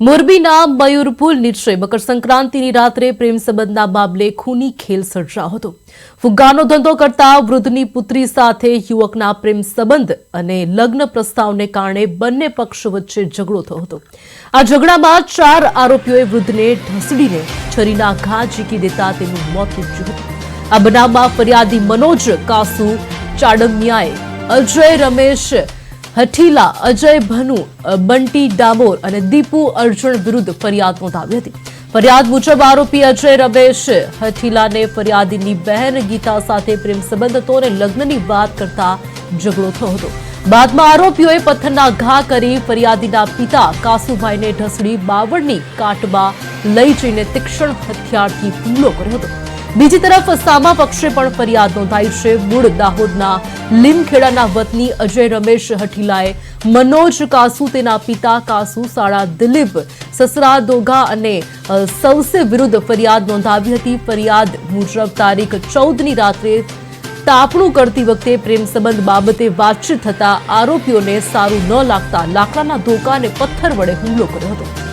મોરબીના મયુરપુલ નીચે મકર રાત્રે પ્રેમ સંબંધના મામલે ખૂની ખેલ સર્જાયો હતો. ફુગ્ગાનો ધંધો કરતા વૃદ્ધની પુત્રી સાથે યુવકના પ્રેમ સંબંધ અને લગ્ન પ્રસ્તાવને કારણે બંને પક્ષ વચ્ચે ઝઘડો થયો હતો. આ ઝઘડામાં ચાર આરોપીઓએ વૃદ્ધને ઢસડીને છરીના ઘા ઝીકી દેતા તેનું મોત નીપજ્યું હતું. આ બનાવમાં ફરિયાદી મનોજ કાસુ ચાડમિયાએ, અજય રમેશ હઠીલા, અજય ભનુ બંટી ડામોર અને દીપુ અર્જુન વિરુદ્ધ ફરિયાદ નોંધાવી હતી. ફરિયાદ મુજબ આરોપી અજય રમેશ હઠીલાને ફરિયાદીની બહેન ગીતા સાથે પ્રેમ સંબંધ હતો અને લગ્નની વાત કરતા ઝઘડો થયો હતો. બાદમાં આરોપીઓએ પથ્થરના ઘા કરી ફરિયાદીના પિતા કાસુભાઈને ઢસડી બાવળની કાટમાં લઈ જઈને તીક્ષ્ણ હથિયારથી હુમલો કર્યો હતો. બીજી તરફ સામા પક્ષે પણ ફરિયાદ નોંધાઈ છે. મૂળ દાહોદના લીમખેડાના વતની અજય રમેશ હઠીલાએ મનોજ કાસુ, તેના પિતા કાસુ સાળા દિલીપ, સસરા દોગા અને સૌસે વિરુદ્ધ ફરિયાદ નોંધાવી હતી. ફરિયાદ મુજબ તારીખ ચૌદની રાત્રે તાપણું કરતી વખતે પ્રેમ સંબંધ બાબતે વાતચીત થતા આરોપીઓને સારું ન લાગતા લાકડાના ધોકા અને પથ્થર વડે હુમલો કર્યો હતો.